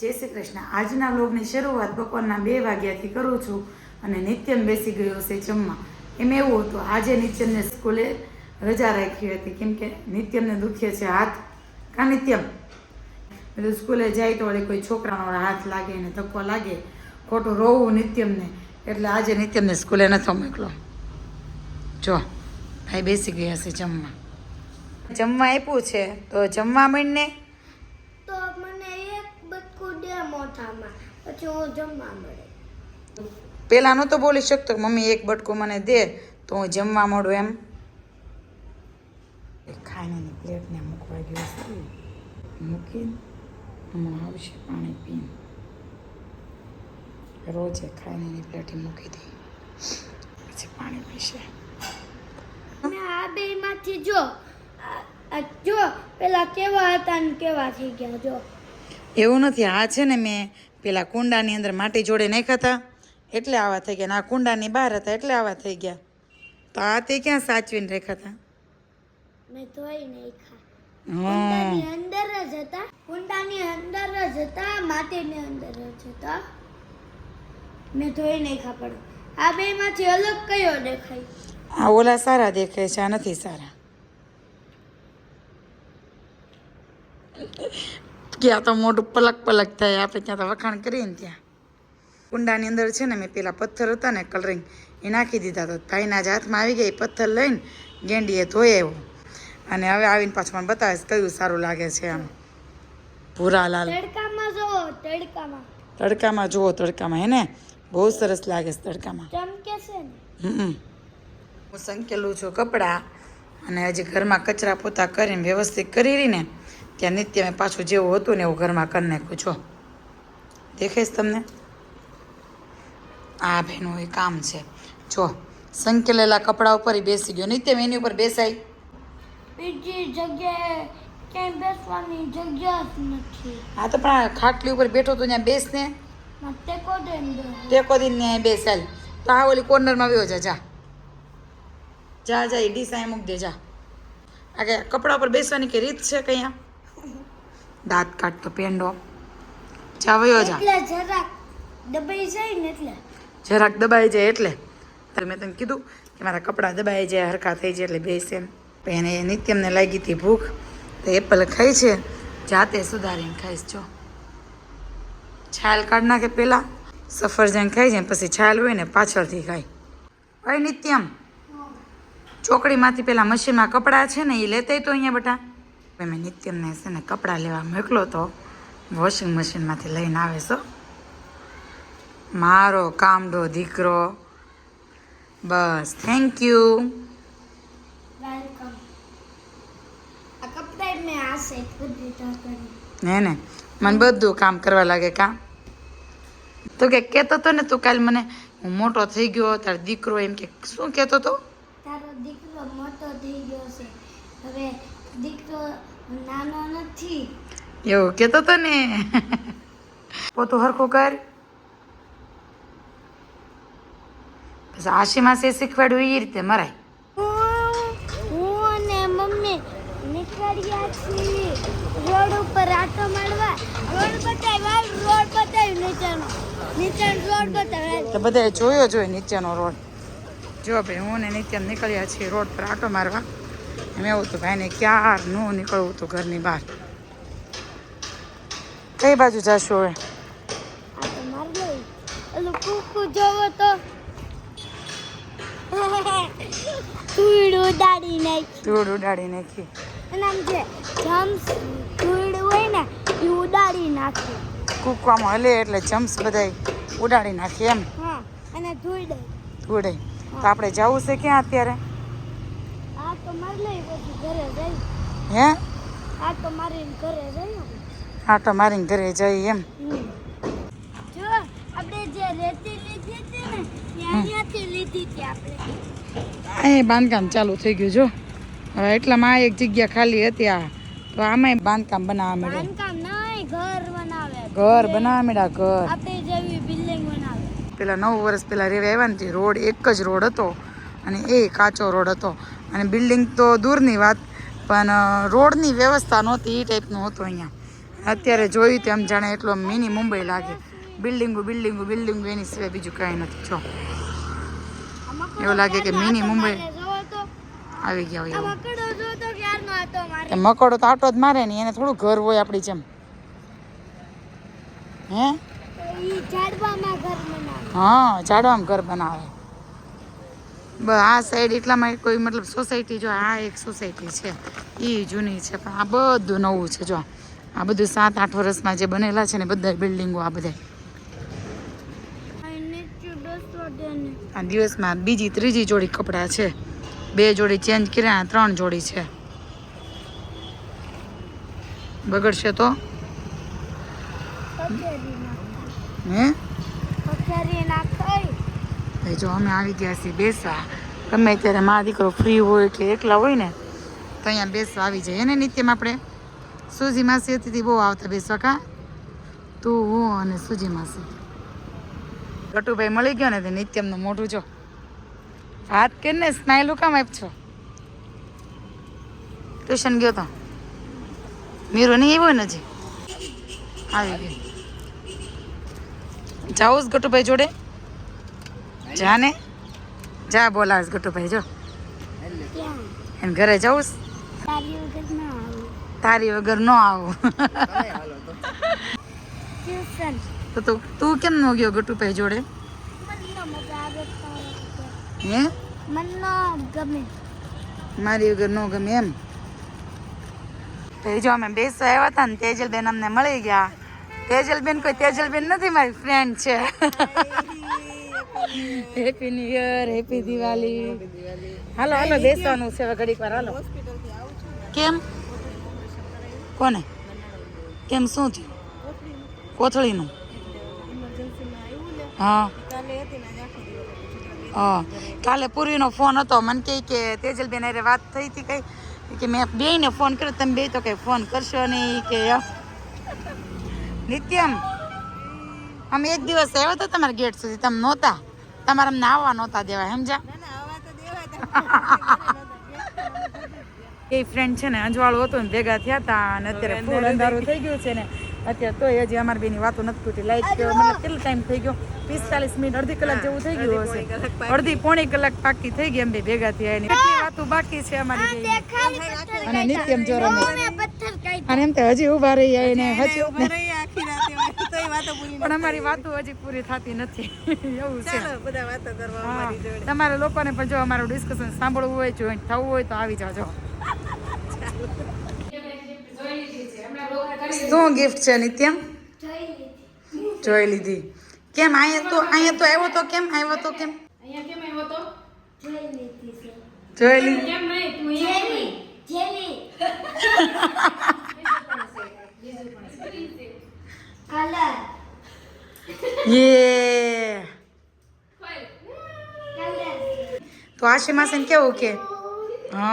જય શ્રી કૃષ્ણ. આજના વ્લોગની શરૂઆત બપોરના બે વાગ્યાથી કરું છું અને નિત્યમ બેસી ગયો છે જમવા. એમ એવું હતું, આજે નિત્યમને સ્કૂલે રજા રાખી હતી. કેમ કે નિત્યમને દુખે છે હાથ. કા નિત્યમ બધું સ્કૂલે જાય તો વળી કોઈ છોકરાનો હાથ લાગે ને ધક્કો લાગે. ખોટું રોવું નિત્યમને એટલે આજે નિત્યમને સ્કૂલે નથી મોકલો. જો ભાઈ બેસી ગયા છે જમવા. જમવા આપ્યું છે. તો જમવા માંડને. પછી હું જમવા મળે. પેલા નહોતો બોલી શકતો મમ્મી એક બટકું મને દે તો હું જમવા મળું એમ. ખાઈને પ્લેટને મૂકવા ગયો છે. મૂકીને હમણાં આવશે પાણી પીને. રોજે એની પ્લેટે મૂકી દે. પછી પાણી પીશે. અને આ બે માંથી જો જો પેલા કેવા હતા ને કેવા થઈ ગયા જો. એવું નથી આ છે ને મેં પેલા કુંડાની અંદર માટી જોડે નાખ્યા હતા. એટલે આવા થઈ ગયા. અને આ કુંડાની બહાર હતા એટલે આવા થઈ ગયા. તો આ તે ક્યાં સાચવીને રાખ્યા હતા? મેં ધોઈ કુંડાની અંદર જ હતા. કુંડાની અંદર જ હતા. માટીની અંદર જ હતા. મેં ધોઈ ખા પણ. આ બેમાંથી અલગ કયો દેખાય? આ ઓલા સારા દેખાય છે આ નથી સારા. ક્યાં તો મોઢું પલક પલક થાય. આપણે ત્યાં તો વખાણ કરીએ ને ત્યાં. કુંડાની અંદર છે ને મેં પેલા પથ્થર હતા ને કલરિંગ એ નાખી દીધા તો ભાઈના જ હાથમાં આવી ગયા. પથ્થર લઈને ગેંડીએ ધોઈ આવ્યો. અને હવે આવીને પાછું મને બતાવે કયું સારું લાગે છે આમ ભૂરા લાલ તડકામાં જુઓ તડકામાં. તડકામાં જુઓ તડકામાં. હે ને? બહુ સરસ લાગે છે તડકામાં. ચમકે છે ને. હમ હું સંકેલું છું કપડાં. અને હજી ઘરમાં કચરા પોતા કરીને વ્યવસ્થિત કરી રહી ને ત્યાં નિત્ય મેં પાછું જેવું હતું ને એવું ઘરમાં કરી નાખ્યું. છો દેખાઈશ તમને? આ ભાઈનું એ કામ છે. જો સંકેલેલા કપડા ઉપર એ બેસી ગયો. નિત્યમ એની ઉપર બેસાય. બીજી જગ્યાએ ક્યાંય બેસવાની જગ્યા જ નથી. હા તો પણ આ ખાટલી ઉપર બેઠો તો ત્યાં માટે કોડે ટેકો દિન ત્યાં બેસાય તો આ ઓલી કોર્નરમાં વ્યો જા જા. જા જા એ ડીસા મૂક દે જા. આ કે કપડા ઉપર બેસવાની કે રીત છે કઈ દાંત કાઢતો પેંડો. જા. વયો જા જરાક દબાઈ જાય ને એટલે. જરાક દબાઈ જાય એટલે. મેં તને કીધું કે મારા કપડાં દબાઈ જાય હરખા થઈ જાય એટલે બેસે એમ. એને નિત્યમને લાગી હતી ભૂખ. તો એપલ ખાઈ છે. જાતે સુધારીને ખાઈશ જો. છાલ કાઢ નાખે પહેલાં સફરજન ખાઈ જાય પછી છાલ હોય ને પાછળથી ખાય. ભાઈ નિત્યમ ચોકડીમાંથી પેલા મશીનમાં કપડાં છે ને એ લેતા તો અહીંયા બટા મેં નિત્યમને છે ને કપડાં લેવા મોકલો તો વોશિંગ મશીનમાંથી લઈને આવે છો. મારો કામડો દીકરો બસ થેન્ક યુ ને ને. મને બધું કામ કરવા લાગે કા? તો કે કહેતો તો ને તું કાલ મને હું મોટો થઈ ગયો તારો દીકરો એમ કે શું કહેતો તો? તારો દીકરો મોટો થઈ ગયો છે. હવે દીકરો નાનો નથી. એવું કેતો તો ને. પોતું હરખું કર. આશી માસે શીખવાડ્યું એ રીતે મરાય. હું ને મમ્મી નીકળ્યા છીએ. રોડ ઉપર આટો મારવા. રોડ બતાવ્યા રોડ બતાવ્યું નીચેનો નીચેનો રોડ બતાવ્યા તો બધાએ જોયો જોઈએ નીચેનો રોડ. જો ભાઈ હું ને નીચે નીકળ્યા છીએ રોડ પર આટો મારવા. એમ એવું હતું ભાઈને ક્યારનું નીકળવું હતું ઘરની બહાર. કઈ બાજુ જશો હવે? ધૂળ ઉડાડી નાખી. ધૂળ ઉડાડી નાખી. અને આમ જે જમ્સ ધૂળ હોય ને એ ઉડાડી નાખી. કૂકવામાં હલે એટલે જમ્સ બધાય ઉડાડી નાખી એમ. હા અને ધૂળ ધૂળે. તો આપણે જવું છે ક્યાં અત્યારે? હે? હા તો મારી ઘરે જઈ એમ. અહીં બાંધકામ ચાલુ થઈ ગયું જો. હવે એટલામાં એક જગ્યા ખાલી હતી આ. તો આમાંય બાંધકામ બનાવવા મળે ઘર બનાવે. ઘર બનાવવા મળ્યા ઘર. પેલા નવ વર્ષ પહેલાં રેવા આવ્યા ને રોડ એક જ રોડ હતો. અને એ કાચો રોડ હતો. અને બિલ્ડિંગ તો દૂરની વાત પણ રોડની વ્યવસ્થા નહોતી એ ટાઈપનું હતું અહીંયા. અત્યારે જોયું તેમ જાણે એટલો મિની મુંબઈ લાગે. બિલ્ડિંગો બિલ્ડિંગો બિલ્ડિંગો એની સિવાય બીજું કાંઈ નથી. જો. એવું લાગે કે મિની મુંબઈ આવી ગયા હોય મકડો તો આટો જ મારે ને એને થોડું ઘર હોય આપણી જેમ. હે? હા ઝાડવામાં ઘર બનાવે. આ સાઈડ એટલામાં કોઈ મતલબ સોસાયટી જો આ એક સોસાયટી છે. એ જૂની છે. પણ આ બધું નવું છે જો. આ બધું સાત આઠ વર્ષમાં જે બનેલા છે ને બધા બિલ્ડિંગો આ બધા આ દિવસમાં બીજી ત્રીજી જોડી કપડાં છે. બે જોડી ચેન્જ કર્યા ત્રણ જોડી છે. બગડશે તો? હે? ભાઈ, જો અમે આવી ગયા છીએ બેસવા. ગમે ત્યારે મા દીકરો ફ્રી હોય કે એકલા હોય ને, તો અહીંયા બેસવા આવી જાય. એને નિત્યમ આપણે સુજી માસી હતી બહુ આવતા બેસવા કા? તું, હું અને સુજી માસી. ગટુભાઈ મળી ગયો ને તે નિત્યમનું મોઢું, જો. હાથ કે ને સ્માઇલ કામ આપજો ટ્યુશન ગયો તો. મીરો નહીં આવ્યો ને હજી? આવી ગયો. જાઉં ગટુભાઈ જોડે. જા ને જા બોલાવીશ ગટુભાઈ, જો. એને ઘરે જવું તારી વગર ના આવું. તો તું તું કેમ ન ગયો ગટુભાઈ જોડે? હે? મારી વગર ન ગમે એમ. તો જો અમે બેસવા આવ્યા હતા ને તેજલબેન અમને મળી ગયા. તેજલબેન કોઈ તેજલબેન નથી મારી ફ્રેન્ડ છે. Happy new year happy Diwali હાલો હાલો બેસવાનું છે ઘડીક વાર હાલો. કેમ? કોને? કેમ શું થયું? કોથળીનું. હા. હા. કાલે પૂરીનો ફોન હતો મને કહે કે તેજલબેન અરે વાત થઈ હતી કઈ. કે મેં બેયને ફોન કર્યો તમે બે તો કઈ ફોન કરશો નહીં કે નિત્યમ અમે એક દિવસ આવ્યા હતા તમારા ગેટ સુધી તમે નહોતા? તમારે નાવા આવવા નહોતા દેવા સમજ્યા એ ફ્રેન્ડ છે ને અંજવાળું હતું ને ભેગા થયા હતા અને અત્યારે ફૂલ અંધારું થઈ ગયું છે ને અત્યારે તોય હજી અમારી બેની વાતો નથી તૂટી. લાઈટ ગયો મતલબ કેટલો ટાઈમ થઈ ગયો? પિસ્તાલીસ મિનિટ અડધી કલાક જેવું થઈ ગયું હશે. અડધી પોણી કલાક પાકી થઈ ગઈ એમ બે ભેગા થયા એની. કેટલી વાતો બાકી છે અમારી અને નિત્યમ જો રમે મેં પથ્થર કાઢી અને એમ તો હજી ઊભા રહી ને હજી પણ અમારી વાતો હજી પૂરી થતી નથી. એવું છે. બધા વાતો કરવા અમારી જોડે. તમારે લોકોને પણ જો અમારું ડિસ્કશન સાંભળવું હોય જોઈન્ટ થવું હોય તો આવી જાજો. શું ગિફ્ટ છે નિત્યમ જોઈ લીધી. જોઈ કેમ અહીંયા તો અહીંયા તો આવ્યો તો કેમ? આવ્યો તો કેમ? જોઈ લીધી. છે જોઈ લીધી જેલી જેલી. કલર યે તો આશી માસીને કેવું કે? હા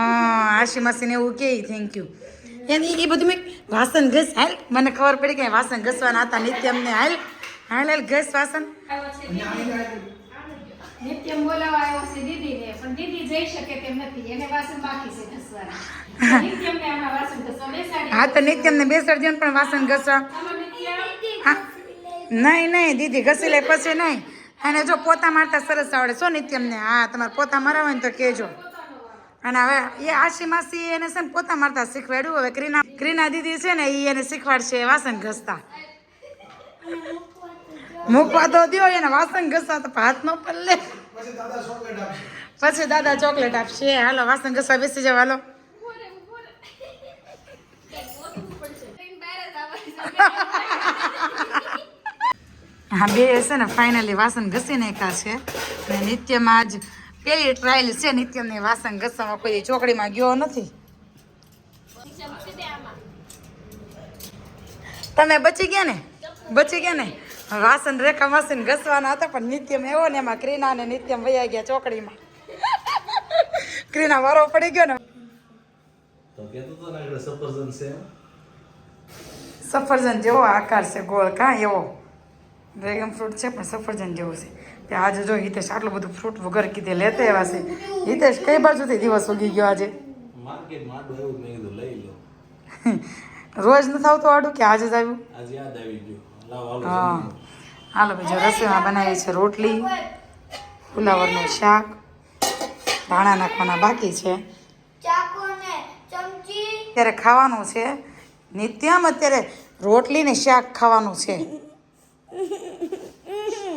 આશી માસીને એવું કે થેન્ક યુ એની એ બધું મેં વાસણ ઘસ હાલ મને ખબર પડી કે વાસણ ઘસવાના હતા નિત્યમને હાલ હાલ હાલ ઘસ વાસણ. નિત્યમ બોલાવા આવ્યો છે દીદીને પણ દીદી જઈ શકે તેમ નથી એને વાસણ બાકી છે ઘસવાના. નિત્યમને આમાં વાસણ ઘસવા બેસાડી હા તો નિત્યમને બેસાડજો પણ વાસણ ઘસવા. હા. નહીં નહીં દીદી ઘસી લે પછી નહીં. અને જો પોતા મારતા સરસ આવડે. શું નિત્યમને? હા તમારે પોતા મરાવે ને તો કહેજો અને હવે એ આશી માસી એને છે ને પોતા મારતા શીખવાડ્યું. હવે ક્રીના ક્રીના દીદી છે ને એ એને શીખવાડશે વાસણ ઘસતા. મૂકવા તો દ્યો એને વાસણ ઘસતા તો ભાત ન પલ્લે પછી દાદા ચોકલેટ આપશે. હાલો વાસણ ઘસવા બેસી જાવ હાલો. હા બે છે ને ફાઇનલી વાસણ ઘસી નાખ્યા છે. અને નિત્યમાં આજ પેલી ટ્રાયલ છે નિત્યમને વાસણ ઘસવામાં કોઈ ચોકડીમાં ગયો નથી. તમે બચી ગયા ને? બચી ગયા ને? વાસણ રેખા વાસણ ઘસવાના હતા પણ નિત્યમ એવો ને એમાં ક્રીના ને નિત્યમ વયા ગયા ચોકડીમાં. ક્રીના વારો પડી ગયો ને. સફરજન જેવો આકાર છે ગોળ કાં એવો. ડ્રેગન ફ્રૂટ છે પણ સફરજન જેવું છે. તે આજે જો હિતેશ આટલું બધું ફ્રૂટ વગર કીધે લેતે એવા છે. હિતેશ કઈ બાજુથી દિવસ ઉગી ગયો આજે? માર્કેટ માંડું એવું મેં કીધું લઈ લો. રોજ નથી આવતું આડું કે આજે જ આવ્યું? હા. હાલો બીજો રસોઈમાં બનાવી છે રોટલી ફુલાવરનું શાક ધાણા નાખવાના બાકી છે. ચાકુ ને ચમચી. અત્યારે ખાવાનું છે. નિત્યમ અત્યારે રોટલી ને શાક ખાવાનું છે.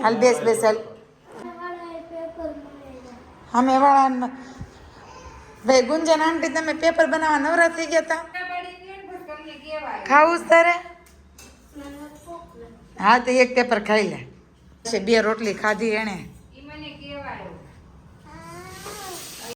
હાલ બેસ બેસ, હાલ. અમે વાળા ભાઈ, ગુંજન આંટી, તમે પેપર બનાવવા નવરા થઈ ગયા હતા ખાવું તારે? હા, તો એક પેપર ખાઈ લે. બે રોટલી ખાધી એણે.